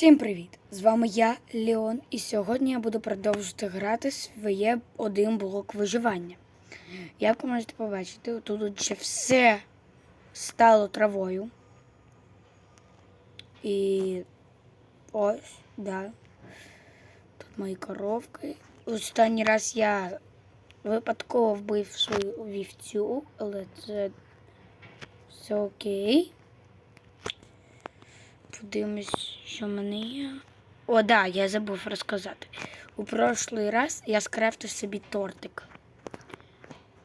Всім привіт! З вами я, Леон, і сьогодні я буду продовжувати грати своє один блок виживання. Як ви можете побачити, тут ще все стало травою. І ось, да. Тут мої коровки. Останній раз я випадково вбив свою вівцю, але це все окей. Подивимось, що мене є. О, да, я забув розказати. У прошлий раз я скрафтив собі тортик.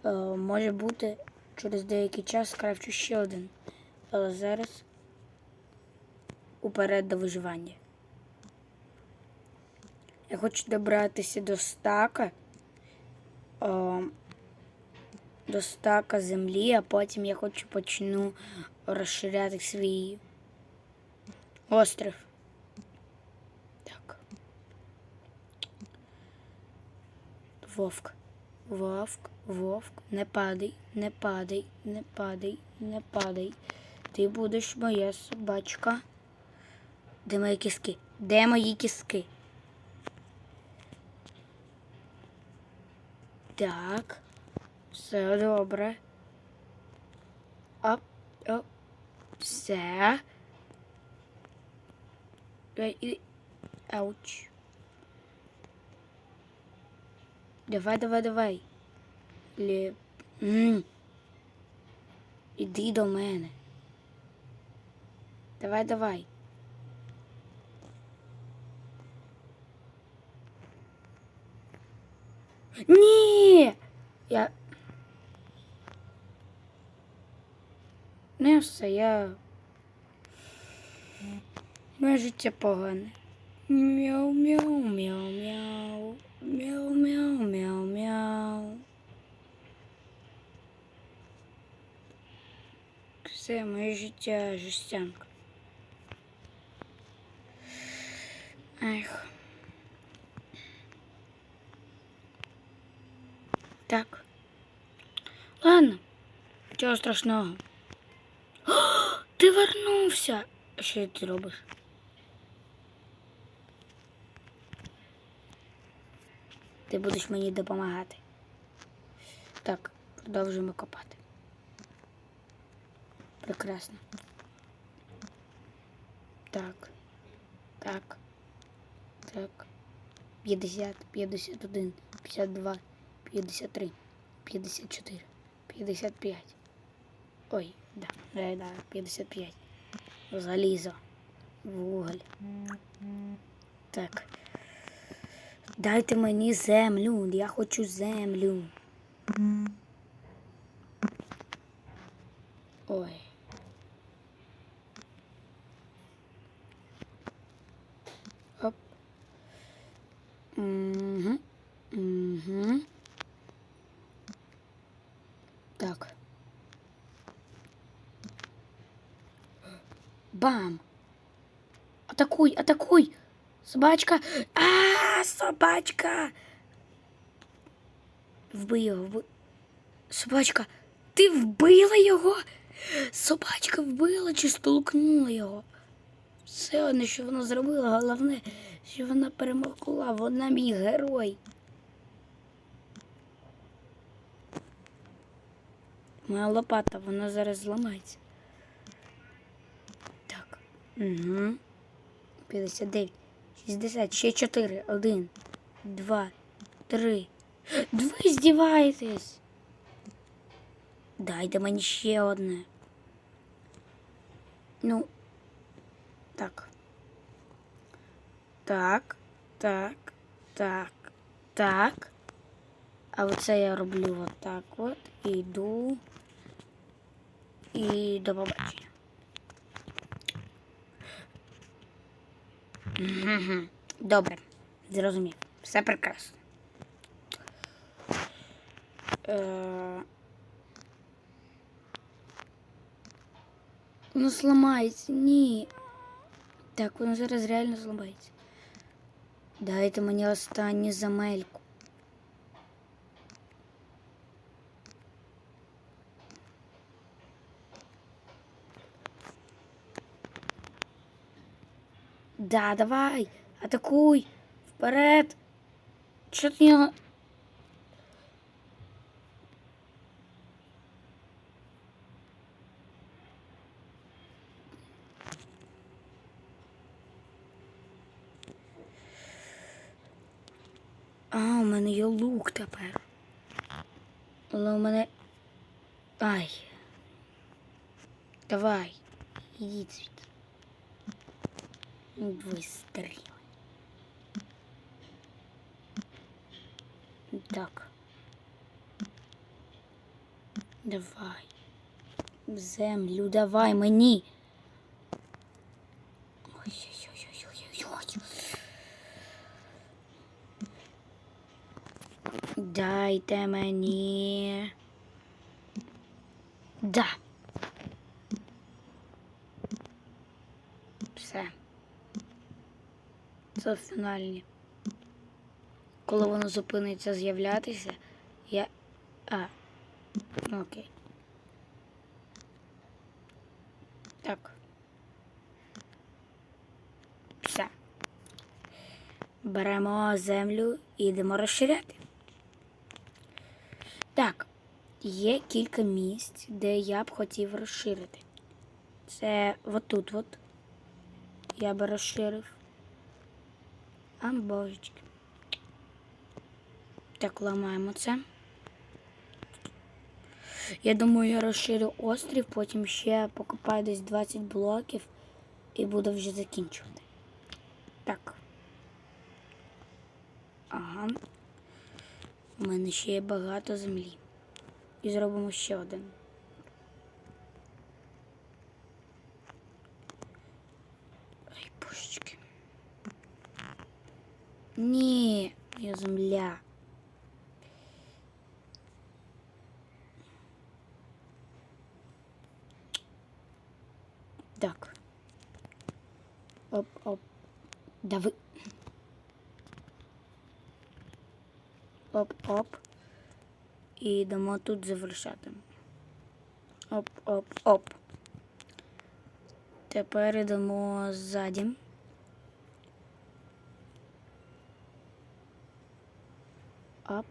Е, може бути, через деякий час скрафчу ще один. Але зараз уперед до виживання. Я хочу добратися до стака. Е, до стака землі, а потім я хочу почну розширяти свій Остров. Вовк. Вовк, вовк, не падай, не падай, не падай, не падай. Ти будеш моя собачка. Де мої кіски? Де мої кіски? Так. Все добре. Оп, оп. Все. І- Ауч. Давай, давай, давай. Ле... М. Іди до мене. Давай, давай. Ні! Я. Не все, я. Моє життя погане. Мяу, мяу, мяу, мяу. Мяу. Все, моє життя жестянка. Ех. Так. Ладно. Чого страшного? О, ти вернувся. Що ти робиш? Ти будеш мені допомагати. Так, продовжуємо копати. Прекрасно. Так. Так. Так. 50, 51, 52, 53, 54, 55. Ой, да, да, да, 55. Залізо. Вуголь. Так. Дайте мені землю. Я хочу землю. Ой. Оп. Угу. Угу. Так. Бам! Атакуй, атакуй! Собачка! А, собачка! Вбий його, вби... Собачка, ти вбила його? Собачка вбила чи столкнула його? Все одне, що вона зробила, головне, що вона перемогла, вона мій герой. Моя лопата, вона зараз зламається. Так. Угу. 59, 60, ще 4, 1, 2, 3. Ви здіваєтесь. Дайте мені ще одне. Ну. Так. Так, так, так, так. А оце я роблю отак от. І йду. І до побачення. Мгм. Добре, зрозумів. Все прекрасно. Е... Воно сламається. Ні. Так, воно зараз реально зламається. Дайте мені останню замельку. Да, давай, атакуй. Вперед. Чо ти його. А, у мене є лук тепер. Але у мене. Ай. Давай. Звідти. Вистріли. Так. Давай. В землю, давай мені. Ой-ой-ой-ой-ой-ой. Дайте мені. Да. Все. Це фінальні. Коли воно зупиниться з'являтися, я. А. Ну, окей. Так. Все. Беремо землю і йдемо розширяти. Так, є кілька місць, де я б хотів розширити. Це отут от. Я би розширив. А. Так, ламаємо це. Я думаю, я розширю острів, потім ще покопаю десь 20 блоків і буду вже закінчувати. Так. Ага. У мене ще є багато землі. І зробимо ще один. Ай, божечки. Ні, я земля. Так. Оп, оп. Да ви. Оп, оп. І йдемо тут завершати. Оп, оп, оп. Тепер йдемо ззаді. Оп,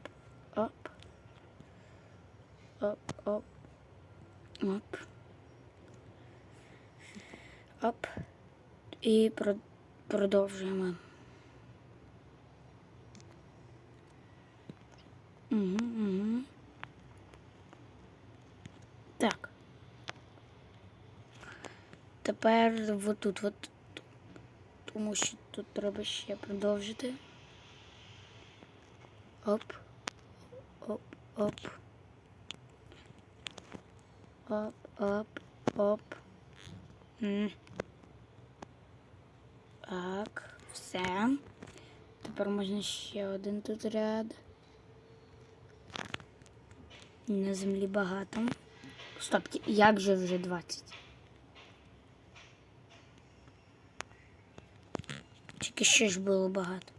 оп. Оп, оп. Оп. Оп. І продовжуємо. Угу, угу. Так. Тепер отут, от, тому що тут треба ще продовжити. Оп. Оп, оп. Оп, оп, оп. М. Так, все. Тепер можна ще один тут ряд. На землі багато. Стоп, як же вже 20? Тільки ще ж було багато.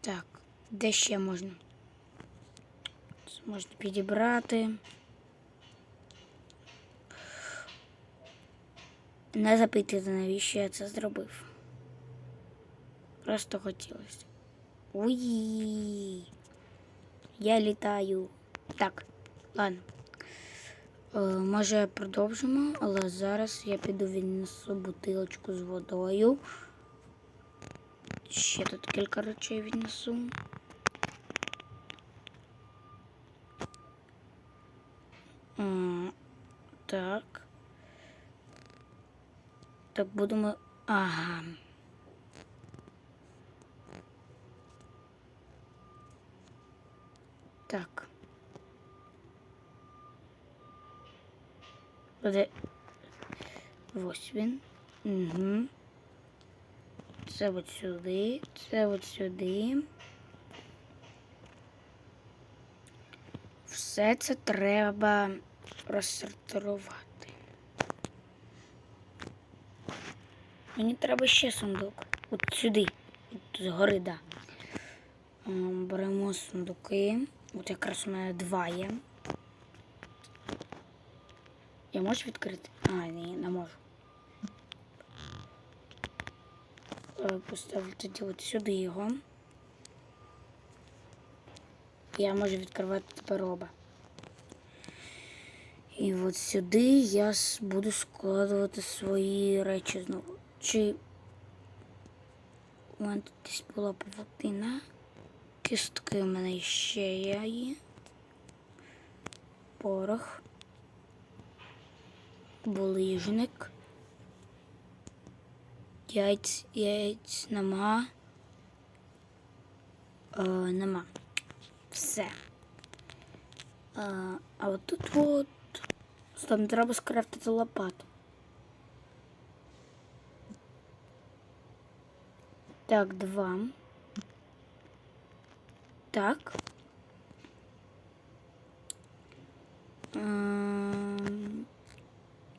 Так, де ще можна? Можна підібрати. Не запитайте, навіщо я це зробив. Просто хотілося. Уї. Я літаю. Так, ладно. Е, може продовжимо, але зараз я піду віднесу бутилочку з водою. Ще тут кілька речей віднесу. Так. Так будемо. Ага. Так. Буде. Ось він. Угу. Це от сюди, це от сюди. Все це треба розсортувати. Мені треба ще сундук. От сюди. От згори, да. Ем, Беремо сундуки. От якраз у мене два є. Я можу відкрити? А, ні, не можу. Е, Поставлю тоді от сюди його. Я можу відкривати тепер оба. І от сюди я буду складувати свої речі знову. Чи у мене тут десь була павутина. Кістки у мене ще є. Порох. Булижник. Яйць, яйць нема. Е, нема. Все. А, а от тут от. Не треба скрафтити лопату. Так, два. Так. Ем,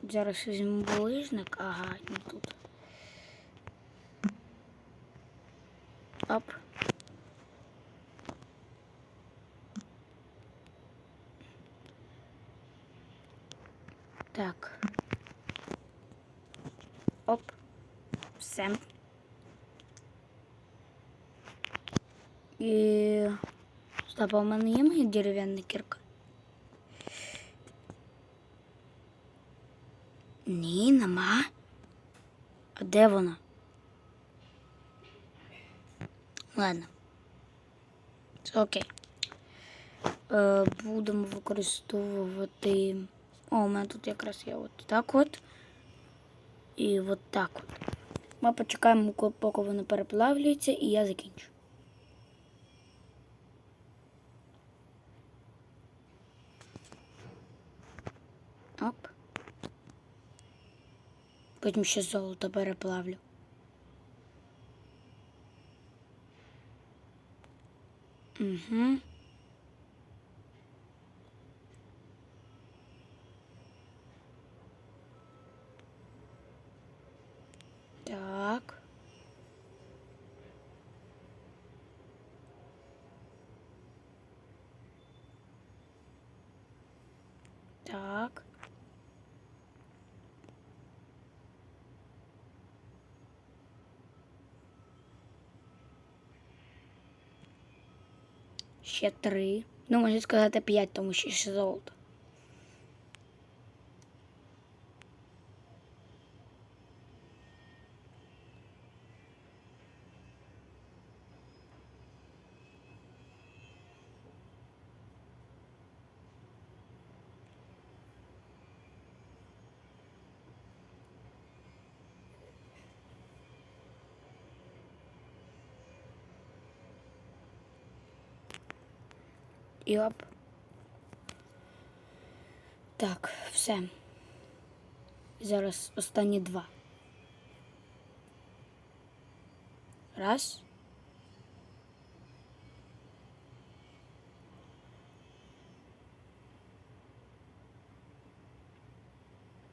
Зараз візьму булижник. Ага, не тут. Оп. І... Стоп, а у мене є моя дерев'яна кірка? Ні, нема. А де вона? Ладно. Це окей. Е, будемо використовувати. О, у мене тут якраз є от так от. І от так от. Ми почекаємо, поки воно переплавлюється, і я закінчу. Оп. Потім ще золото переплавлю. Угу. Так. Так. Ще три. Ну, можна сказати п'ять, тому що ще золото. І оп. Так, все. Зараз останні два. Раз.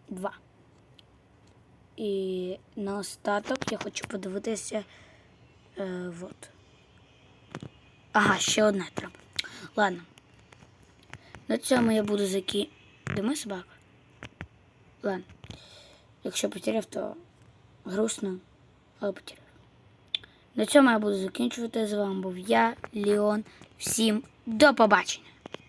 Два. І на остаток я хочу подивитися. Е, вот. Ага, ще одне треба. Ладно. На цьому я буду закі... Дима собака? Ладно. Якщо потеряв, то грустно, але потеряв. На цьому я буду закінчувати. З вами був я, Леон. Всім до побачення!